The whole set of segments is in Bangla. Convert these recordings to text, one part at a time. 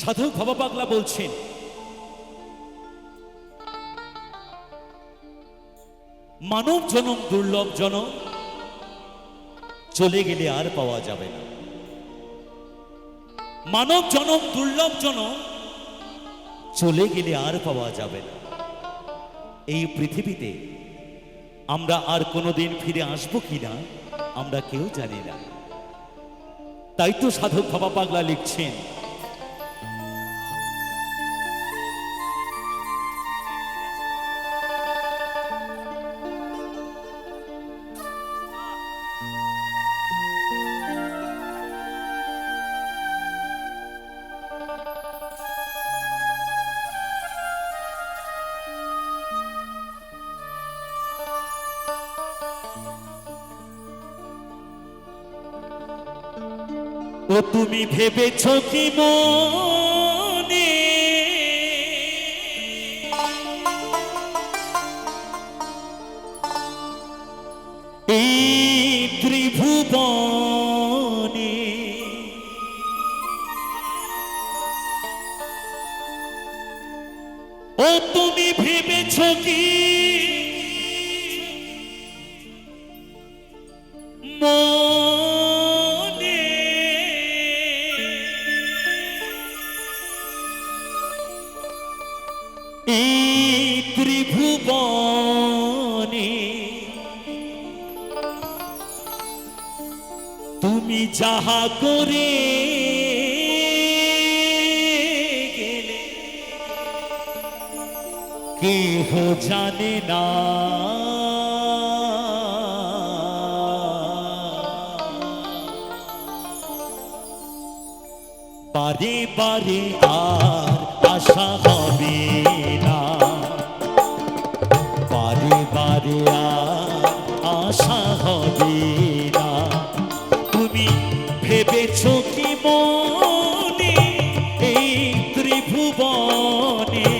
সাধক বাবা পাগলা বলছেন, মানব জনম দুর্লভ জনম, চলে গেলে আর পাওয়া যাবে না। মানব জনম দুর্লভ জনম, চলে গেলে আর পাওয়া যাবে না। এই পৃথিবীতে আমরা আর কোনোদিন ফিরে আসব কিনা আমরা কেউ জানি না। তাই তো সাধক বাবা পাগলা লিখছেন ও তুমি ভেবেছ কি মনে? এই ত্রিভুবনে ও তুমি ভেবেছ কি এই ত্রিভুবনে তুমি যাহা করে গেলে কেহ জানে না। বারে বারে আর আশা বারে আশা হবে না তুমি ভেবেছ কি মনে এই ত্রিভুবনে?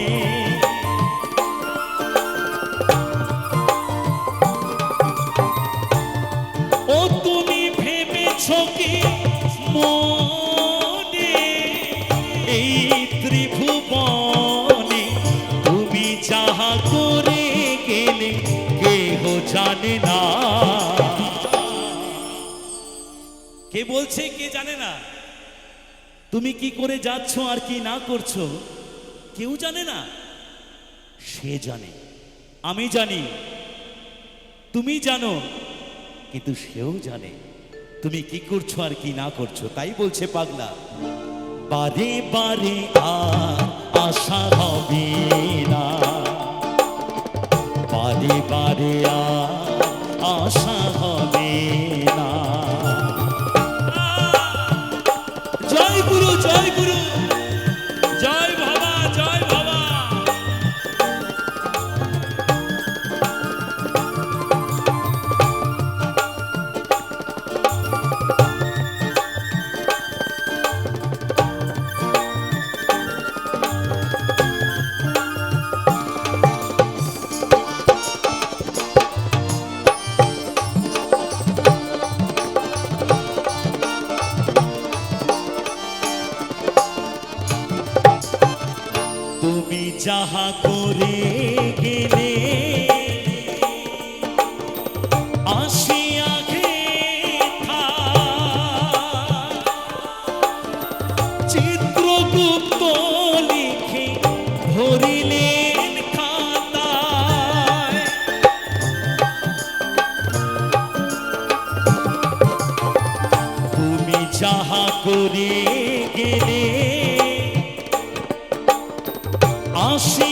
ও তুমি ভেবেছ কি মনে বলছে কে জানে না? তুমি কি করে যাচ্ছ আর কি না করছ, কেউ জানে না? সে জানে। আমি জানি। তুমি জানো, কিন্তু সেও জানে। তুমি কি করছ আর কি না করছ, তাই বলছে পাগলা। বারে বারে আর আশা হবে না। বারে বারে আর আশা হবে যাহা করে গেলে আসিয়া চিত্রগুপ্ত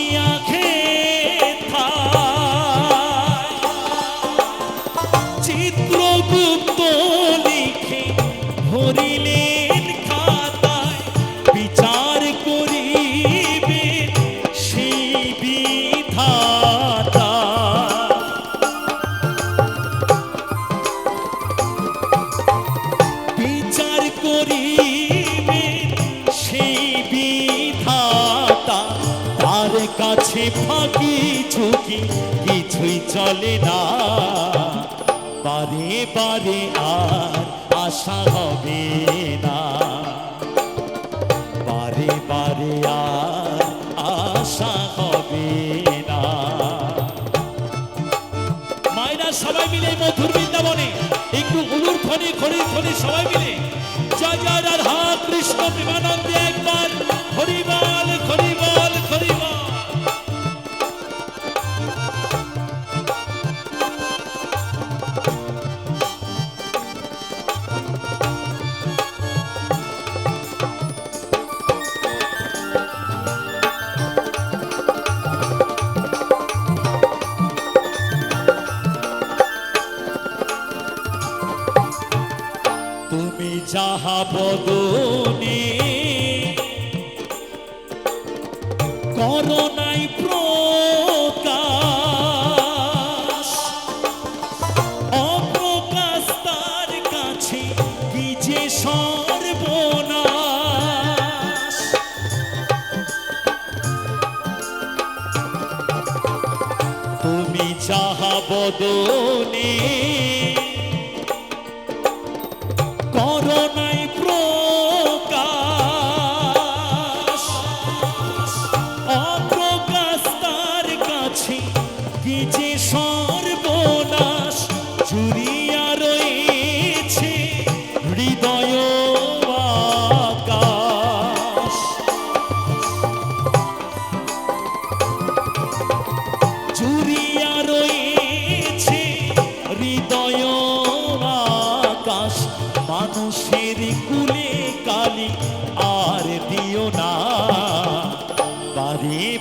আসিয়া খেথা ফাঁকি, ঝুঁকি কিছুই চলে না। বারে বারে আর আশা হবে না। বারে বারে আর আশা হবে না। মায়েরা সবাই মিলে মধুর বৃন্দাবনে, একটু উলুর খনি খনির খনি সবাই মিলে। জয় জয় রাধা কৃষ্ণ প্রেমানন্দে একবার হরিবল তুমি যাহা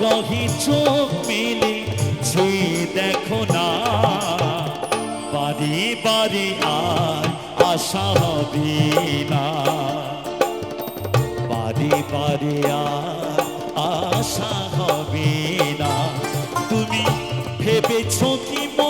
কহি চোখ মেলে যে দেখো না। বাড়ি বাড়ি আর আশা হবে না। বাড়ি বাড়ি আর আশা হবে না। তুমি ভেবেছ কি মনে